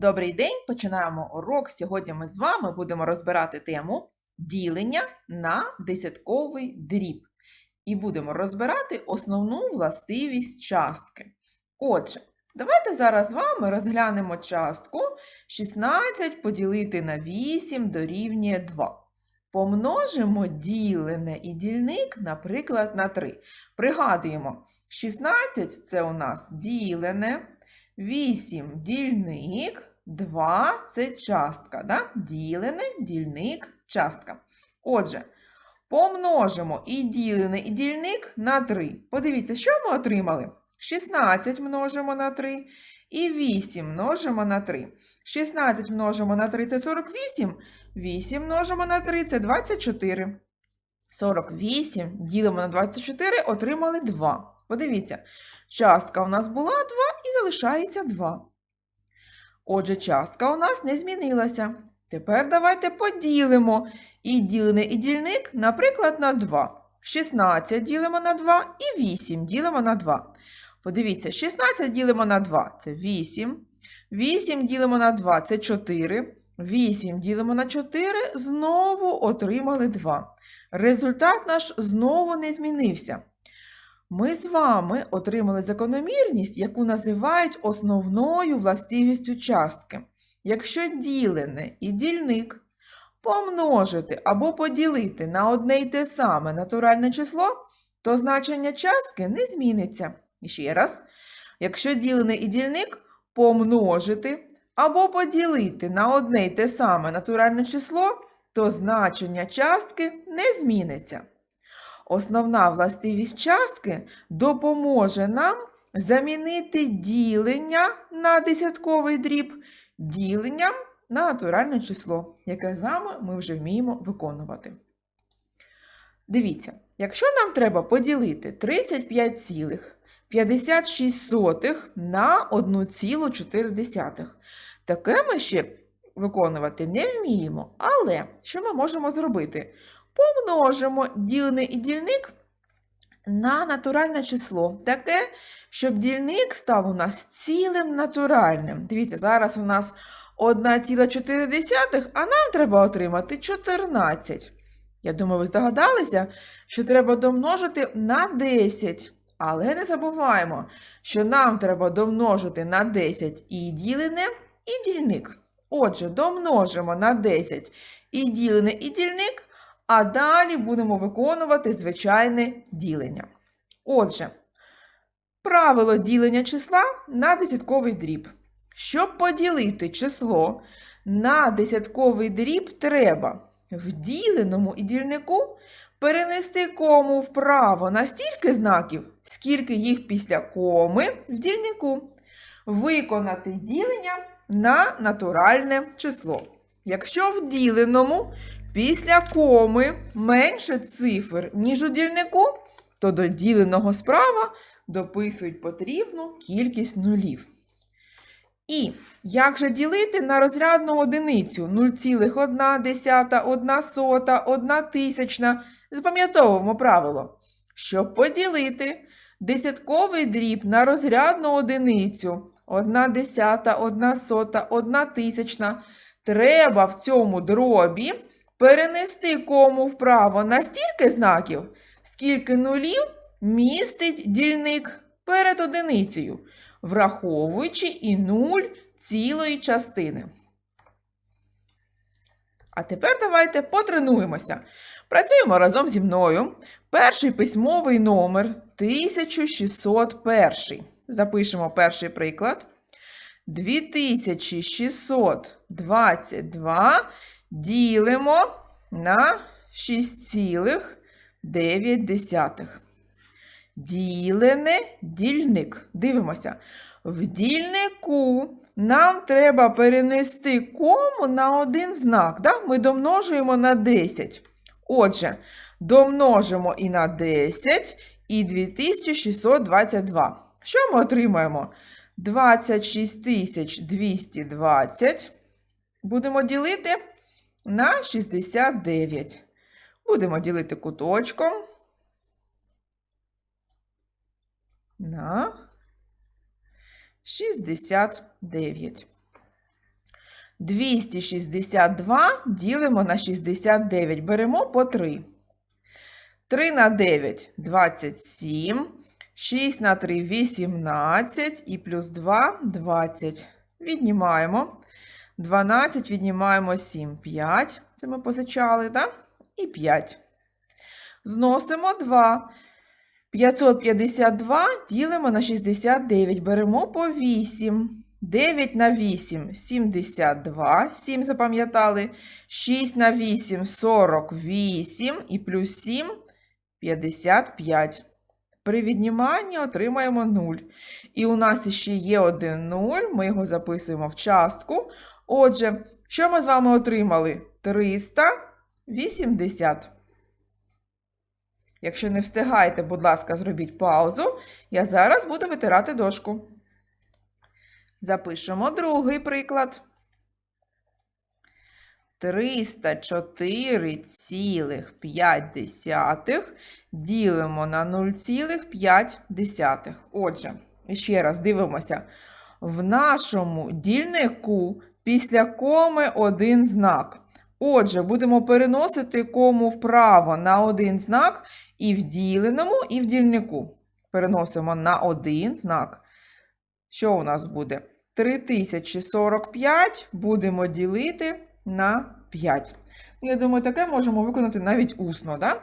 Добрий день, починаємо урок. Сьогодні ми з вами будемо розбирати тему ділення на десятковий дріб. І будемо розбирати основну властивість частки. Отже, давайте зараз з вами розглянемо частку 16 поділити на 8 дорівнює 2. Помножимо ділене і дільник, наприклад, на 3. Пригадуємо, 16 це у нас ділене. 8 дільник, 2 це частка. Да? Ділене, дільник, частка. Отже, помножимо і ділене, і дільник на 3. Подивіться, що ми отримали? 16 множимо на 3 і 8 множимо на 3. 16 множимо на 3 це 48, 8 множимо на 3 це 24. 48 ділимо на 24, отримали 2. Подивіться, частка у нас була 2 і залишається 2. Отже, частка у нас не змінилася. Тепер давайте поділимо і ділене, і дільник, наприклад, на 2. 16 ділимо на 2 і 8 ділимо на 2. Подивіться, 16 ділимо на 2 це 8. 8 ділимо на 2 це 4. 8 ділимо на 4, знову отримали 2. Результат наш знову не змінився. Ми з вами отримали закономірність, яку називають основною властивістю частки. Якщо ділене і дільник помножити або поділити на одне й те саме натуральне число, то значення частки не зміниться. І ще раз, якщо ділене і дільник помножити або поділити на одне й те саме натуральне число, то значення частки не зміниться. Основна властивість частки допоможе нам замінити ділення на десятковий дріб діленням на натуральне число, яке з ми вже вміємо виконувати. Дивіться, якщо нам треба поділити 35,56 на 1,4, таке ми ще виконувати не вміємо. Але що ми можемо зробити? Помножимо ділений і дільник на натуральне число. Таке, щоб дільник став у нас цілим натуральним. Дивіться, зараз у нас 1,4, а нам треба отримати 14. Я думаю, ви здогадалися, що треба домножити на 10. Але не забуваємо, що нам треба домножити на 10 і ділене, і дільник. Отже, домножимо на 10 і ділене, і дільник, а далі будемо виконувати звичайне ділення. Отже, правило ділення числа на десятковий дріб. Щоб поділити число на десятковий дріб, треба в діленому і дільнику перенести кому вправо на стільки знаків, скільки їх після коми в дільнику, виконати ділення на натуральне число. Якщо в діленому після коми менше цифр, ніж у дільнику, то до діленого справа дописують потрібну кількість нулів. І як же ділити на розрядну одиницю 0,1, 1 сота, 1 тисячна? Запам'ятовуємо правило. Щоб поділити десятковий дріб на розрядну одиницю 1 десята, 1 сота, 1 тисячна, треба в цьому дробі перенести кому вправо на стільки знаків, скільки нулів містить дільник перед одиницею, враховуючи і нуль цілої частини. А тепер давайте потренуємося. Працюємо разом зі мною. Перший письмовий номер 1601. Запишемо перший приклад. 2622 ділимо на 6,9. Ділене дільник. Дивимося. В дільнику нам треба перенести кому на один знак. Да? Ми домножуємо на 10. Отже, домножимо і на 10, і 2622. Що ми отримаємо? 26220 будемо ділити на 69. Будемо ділити куточком на 69. 262 ділимо на 69. Беремо по 3. 3 на 9 – 27. 6 на 3 – 18. І плюс 2 – 20. Віднімаємо. 12 віднімаємо 7. 5. Це ми позичали, так? І 5. Зносимо 2. 552 ділимо на 69. Беремо по 8. 9 на 8 – 72. 7 запам'ятали. 6 на 8 – 48. І плюс 7 – 55. При відніманні отримаємо 0. І у нас ще є один 0. Ми його записуємо в частку. Отже, що ми з вами отримали? 380. Якщо не встигаєте, будь ласка, зробіть паузу. Я зараз буду витирати дошку. Запишемо другий приклад. 304,5 ділимо на 0,5. Отже, ще раз дивимося. В нашому дільнику після коми один знак. Отже, будемо переносити кому вправо на один знак і в діленому, і в дільнику. Переносимо на один знак. Що у нас буде? 3045 будемо ділити на 5. Ну, Я думаю, таке можемо виконати навіть усно. Да?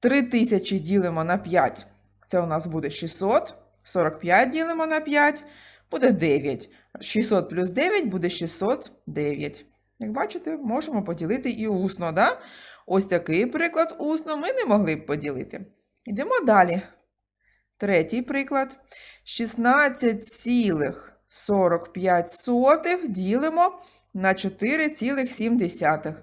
3000 ділимо на 5. Це у нас буде 600. 45 ділимо на 5, буде 9. 600 плюс 9 буде 609. Як бачите, можемо поділити і усно. Да? Ось такий приклад усно ми не могли б поділити. Йдемо далі. Третій приклад. 16,45 ділимо на 4,7.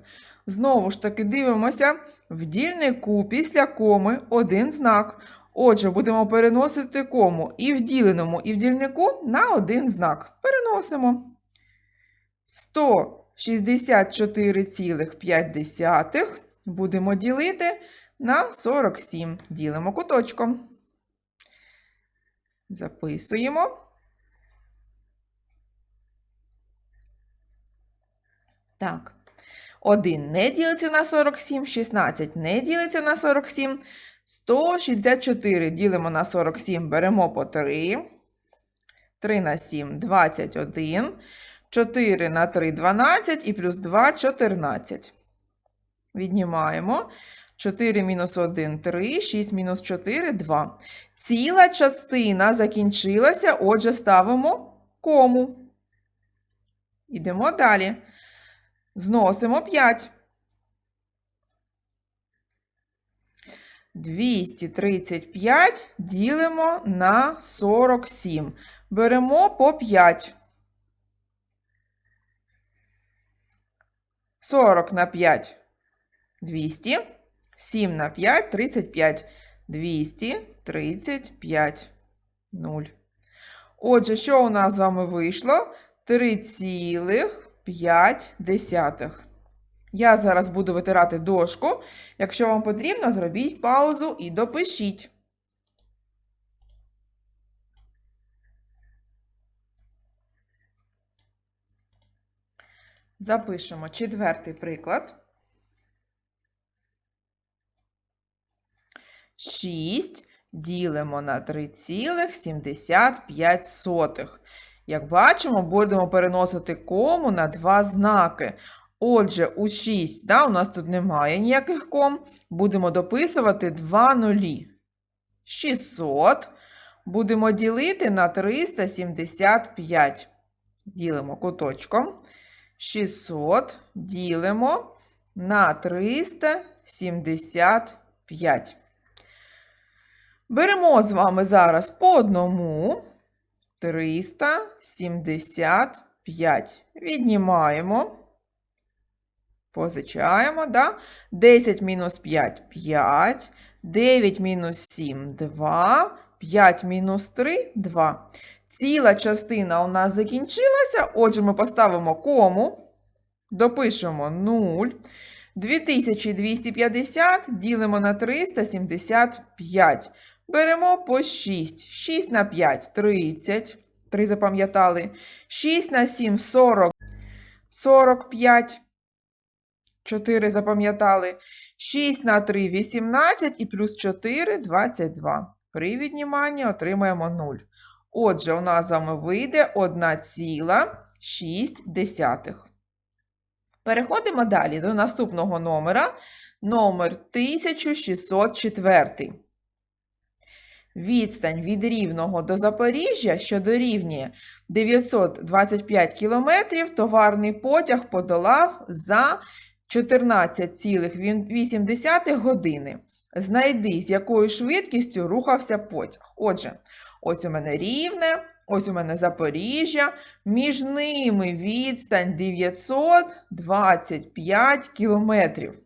Знову ж таки, дивимося в дільнику після коми один знак. Отже, будемо переносити кому і в діленому, і в дільнику на один знак. Переносимо 164,5 будемо ділити на 47. Ділимо куточком. Записуємо. Так. 1 не ділиться на 47, 16 не ділиться на 47, 164 ділимо на 47, беремо по 3. 3 на 7 – 21. 4 на 3 – 12 і плюс 2 – 14. Віднімаємо. 4 мінус 1 – 3, 6 мінус 4 – 2. Ціла частина закінчилася, отже, ставимо кому. Йдемо далі. Зносимо 5. 235 ділимо на 47. Беремо по 5. 40 на 5 – 200. 7 на 5 – 35. 235. 0. Отже, що у нас з вами вийшло? 3,5. Я зараз буду витирати дошку. Якщо вам потрібно, зробіть паузу і допишіть. Запишемо четвертий приклад. 6 ділимо на 3,75. Як бачимо, будемо переносити кому на два знаки. Отже, у 6, да, у нас тут немає ніяких ком, будемо дописувати два нулі. 600 будемо ділити на 375. Ділимо куточком. 600 ділимо на 375. Беремо з вами зараз по одному 375. Віднімаємо. Позичаємо, да? 10 мінус 5 – 5. 9 мінус 7 – 2. 5 мінус 3 – 2. Ціла частина у нас закінчилася. Отже, ми поставимо кому. Допишемо 0. 2250 ділимо на 375. Беремо по 6. 6 на 5 – 30. 3 запам'ятали. 6 на 7 – 40. 45. 4 запам'ятали. 6 на 3 – 18 і плюс 4 – 22. При відніманні отримаємо 0. Отже, у нас з вами вийде 1,6. Переходимо далі до наступного номера. Номер 1604. Відстань від Рівного до Запоріжжя, що дорівнює 925 кілометрів, товарний потяг подолав за 14,8 години. Знайди, з якою швидкістю рухався потяг. Отже, ось у мене Рівне, ось у мене Запоріжжя, між ними відстань 925 кілометрів.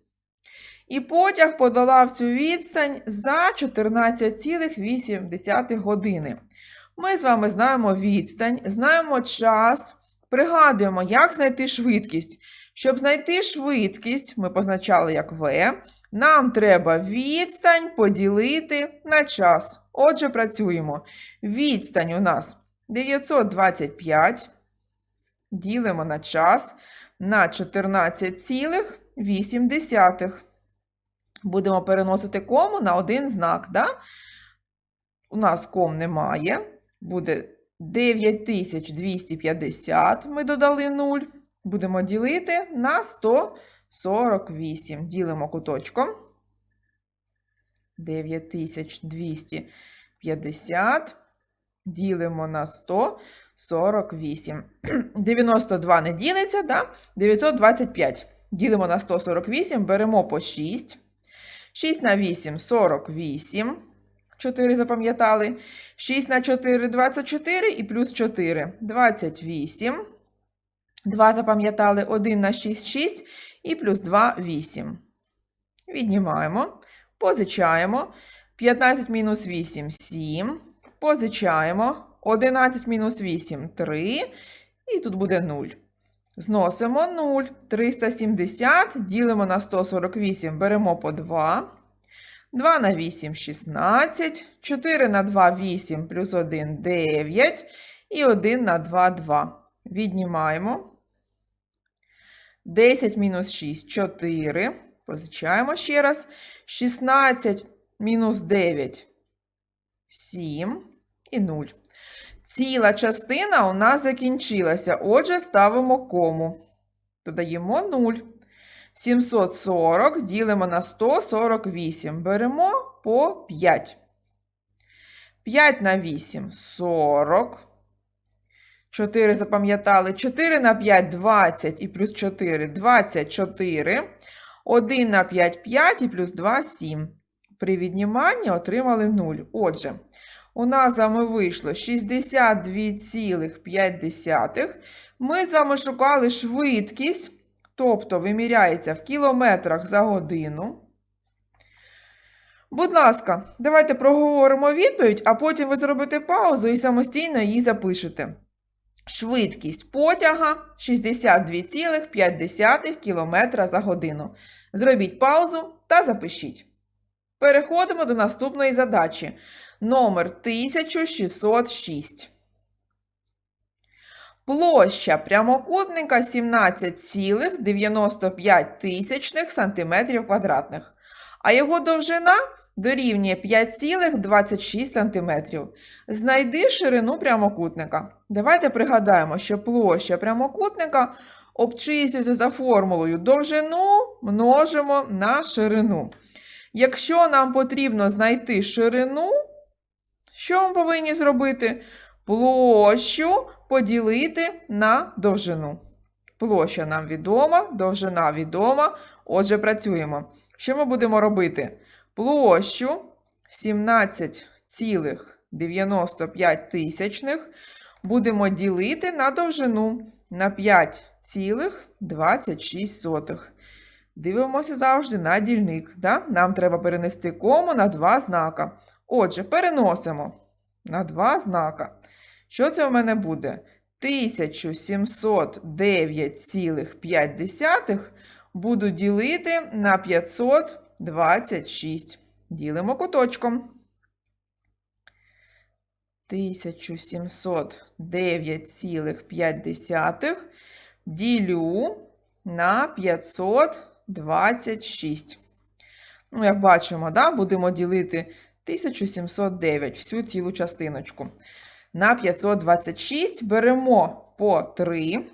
І потяг подолав цю відстань за 14,8 години. Ми з вами знаємо відстань, знаємо час, пригадуємо, як знайти швидкість. Щоб знайти швидкість, ми позначали як V, нам треба відстань поділити на час. Отже, працюємо. Відстань у нас 925, ділимо на час на 14,8. Будемо переносити кому на один знак. Да? У нас ком немає. Буде 9250. Ми додали 0. Будемо ділити на 148. Ділимо куточком. 9250. Ділимо на 148. 92 не ділиться, да? 925. Ділимо на 148, беремо по 6. 6 на 8 – 48. 4 запам'ятали. 6 на 4 – 24 і плюс 4 – 28. 2 запам'ятали 1 на 6 – 6 і плюс 2 – 8. Віднімаємо, позичаємо. 15 мінус 8 – 7. Позичаємо. 11 мінус 8 – 3. І тут буде 0. Зносимо 0. 370 ділимо на 148, беремо по 2. 2 на 8 – 16. 4 на 2 – 8, плюс 1 – 9. І 1 на 2 – 2. Віднімаємо. 10 мінус 6 – 4. Позичаємо ще раз. 16 мінус 9 – 7 і 0. Ціла частина у нас закінчилася. Отже, ставимо кому. Додаємо 0. 740 ділимо на 148. Беремо по 5. 5 на 8 – 40. 4 запам'ятали. 4 на 5 – 20 і плюс 4 – 24. 1 на 5 – 5 і плюс 2 – 7. При відніманні отримали 0. Отже, у нас з вами вийшло 62,5. Ми з вами шукали швидкість, тобто виміряється в кілометрах за годину. Будь ласка, давайте проговоримо відповідь, а потім ви зробите паузу і самостійно її запишете. Швидкість потяга 62,5 км за годину. Зробіть паузу та запишіть. Переходимо до наступної задачі. Номер 1606. Площа прямокутника 17,95 см квадратних, а його довжина дорівнює 5,26 см. Знайди ширину прямокутника. Давайте пригадаємо, що площа прямокутника обчислюється за формулою довжину множимо на ширину. Якщо нам потрібно знайти ширину, що ми повинні зробити? Площу поділити на довжину. Площа нам відома, довжина відома. Отже, працюємо. Що ми будемо робити? Площу 17,95 тисячних будемо ділити на довжину на 5,26. Дивимося завжди на дільник. Да? Нам треба перенести кому на два знака. Отже, переносимо на два знака. Що це у мене буде? 1709,5 буду ділити на 526. Ділимо куточком. 1709,5 ділю на 526. Ну, як бачимо, да, будемо ділити 1709, всю цілу частиночку. На 526 беремо по 3.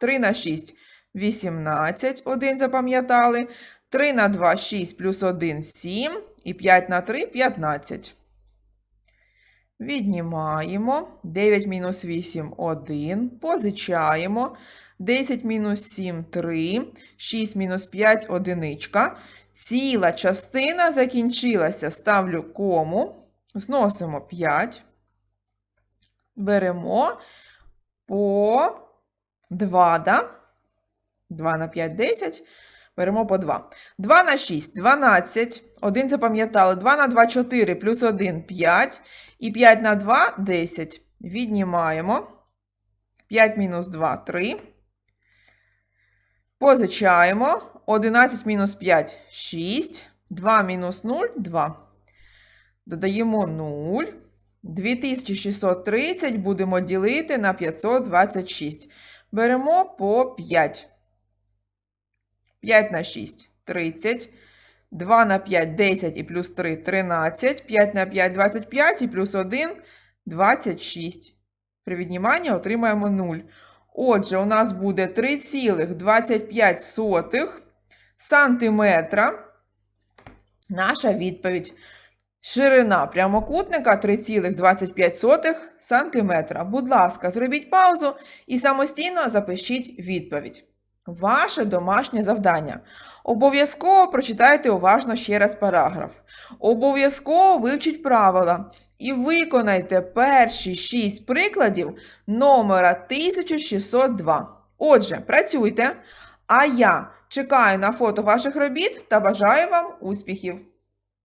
3 на 6 18, 1 запам'ятали. 3 на 2 6 плюс 1 7 і 5 на 3 15. Віднімаємо. 9 мінус 8 1. Позичаємо. 10 мінус 7 3. 6 мінус 5 одиничка. Ціла частина закінчилася. Ставлю кому. Зносимо 5. Беремо по 2, да? 2 на 5 10. Беремо по 2. 2 на 6 12. 1 запам'ятали. 2 на 2 4 плюс 1 5. І 5 на 2 10. Віднімаємо. 5 мінус 2 3. Позичаємо. 11 мінус 5 6. 2 мінус 0 2. Додаємо 0. 2630 будемо ділити на 526. Беремо по 5. 5 на 6 30. 2 на 5 10 і плюс 3 13. 5 на 5 25 і плюс 1 26. При відніманні отримаємо 0. Отже, у нас буде 3,25 сантиметра. Наша відповідь. Ширина прямокутника 3,25 сантиметра. Будь ласка, зробіть паузу і самостійно запишіть відповідь. Ваше домашнє завдання. Обов'язково прочитайте уважно ще раз параграф. Обов'язково вивчіть правила і виконайте перші 6 прикладів номера 1602. Отже, працюйте, а я чекаю на фото ваших робіт та бажаю вам успіхів!